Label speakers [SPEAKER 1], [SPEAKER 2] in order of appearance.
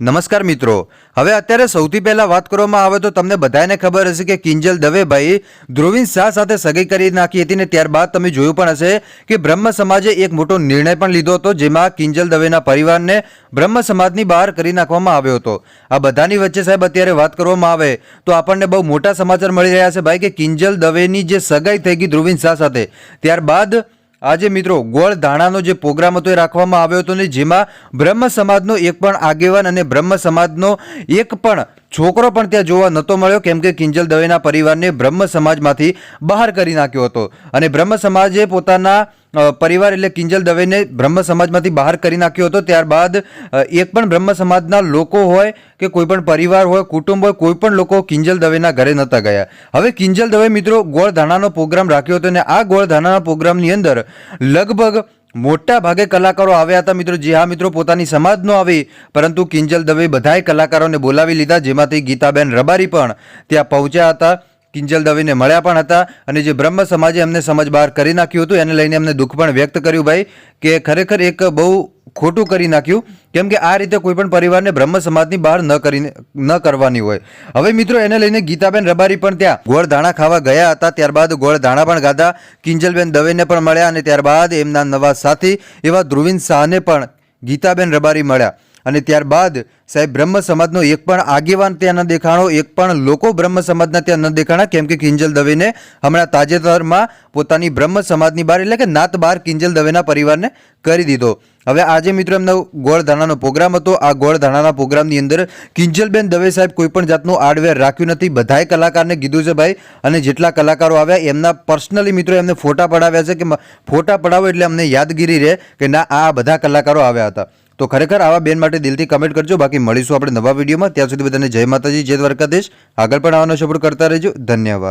[SPEAKER 1] નમસ્કાર મિત્રો. હવે અત્યારે સૌથી પહેલા વાત કરવામાં આવે તો તમને બધાને ખબર હશે કે કિંજલ દવેભાઈ ધ્રુવીન શાહ સાથે સગાઈ કરી નાખી હતી ને ત્યારબાદ તમે જોયું પણ હશે કે બ્રહ્મ સમાજે એક મોટો નિર્ણય પણ લીધો હતો, જેમાં કિંજલ દવેના પરિવારને બ્રહ્મ સમાજની બહાર કરી નાખવામાં આવ્યો હતો. આ બધાની વચ્ચે સાહેબ અત્યારે વાત કરવામાં આવે તો આપણને બહુ મોટા સમાચાર મળી રહ્યા છે ભાઈ કે કિંજલ દવેની જે સગાઈ થઈ ગઈ ધ્રુવીન શાહ સાથે, ત્યારબાદ આજે મિત્રો, ગોળ ધાણાનો જે પ્રોગ્રામ હતો એ રાખવામાં આવ્યો હતો ને જેમાં બ્રહ્મ સમાજનો એક પણ આગેવાન અને બ્રહ્મ સમાજનો એક પણ છોકરો પણ ત્યાં જોવા નહોતો મળ્યો, કેમ કે કિંજલ દવેના પરિવારને બ્રહ્મ સમાજમાંથી બહાર કરી નાખ્યો હતો. અને બ્રહ્મ સમાજે પોતાના પરિવાર એટલે કિંજલ દવેને બ્રહ્મ સમાજમાંથી બહાર કરી નાખ્યો હતો. ત્યારબાદ એક પણ બ્રહ્મ સમાજના લોકો હોય કે કોઈ પણ પરિવાર હોય, કુટુંબ હોય, કોઈ પણ લોકો કિંજલ દવેના ઘરે નહોતા ગયા. હવે કિંજલ દવે મિત્રો ગોળધાણાનો પ્રોગ્રામ રાખ્યો હતો અને આ ગોળધાણાના પ્રોગ્રામની અંદર લગભગ મોટા ભાગે કલાકારો આવ્યા હતા મિત્રો. જે હા મિત્રો, પોતાની સમાજ નો આવી, પરંતુ કિંજલ દવે બધાય કલાકારોને બોલાવી લીધા, જેમાંથી ગીતાબેન રબારી પણ ત્યાં પહોંચ્યા હતા. કિંજલ દવેને મળ્યા પણ હતા અને જે બ્રહ્મ સમાજે એમને સમજ બહાર કરી નાખ્યું હતું, એને લઈને એમને દુઃખ પણ વ્યક્ત કર્યું ભાઈ, કે ખરેખર એક બહુ ખોટું કરી નાખ્યું, કેમ કે આ રીતે કોઈ પણ પરિવારને બ્રહ્મ સમાજની બહાર ન કરીને, ન કરવાની હોય. હવે મિત્રો એને લઈને ગીતાબેન રબારી પણ ત્યાં ગોળ ધાણા ખાવા ગયા હતા. ત્યારબાદ ગોળ ધાણા પણ ગાધા કિંજલબેન દવેને પણ મળ્યા અને ત્યારબાદ એમના નવા સાથી એવા ધ્રુવીન શાહને પણ ગીતાબેન રબારી મળ્યા. અને ત્યારબાદ સાહેબ બ્રહ્મ સમાજનો એક પણ આગેવાન ત્યાં ન દેખાણો, એક પણ લોકો બ્રહ્મ સમાજના ત્યાં ન દેખાણા, કેમ કે કિંજલ દવેને હમણાં તાજેતરમાં પોતાની બ્રહ્મ સમાજની બહાર એટલે કે નાત બહાર કિંજલ દવેના પરિવારને કરી દીધો. હવે આજે મિત્રો એમનો ગોળધાણાનો પ્રોગ્રામ હતો. આ ગોળધાણાના પ્રોગ્રામની અંદર કિંજલબેન દવે સાહેબ કોઈ પણ જાતનું આડવેર રાખ્યું નથી. બધાય કલાકારને કીધું છે, ભાઈ, અને જેટલા કલાકારો આવ્યા, એમના પર્સનલી મિત્રો એમને ફોટા પડાવ્યા છે કે ફોટા પડાવો એટલે અમને યાદગીરી રહે કે ના, આ બધા કલાકારો આવ્યા હતા. તો ખરેખર આવા બેન માટે દિલથી કમેન્ટ કરજો. બાકી મળીશું આપણે નવા વિડીયોમાં. ત્યાં સુધી બધાને જય માતાજી, જય દ્વારકાધીશ. આગળ પણ આવવાનો સપોર્ટ કરતા રહેજો. ધન્યવાદ.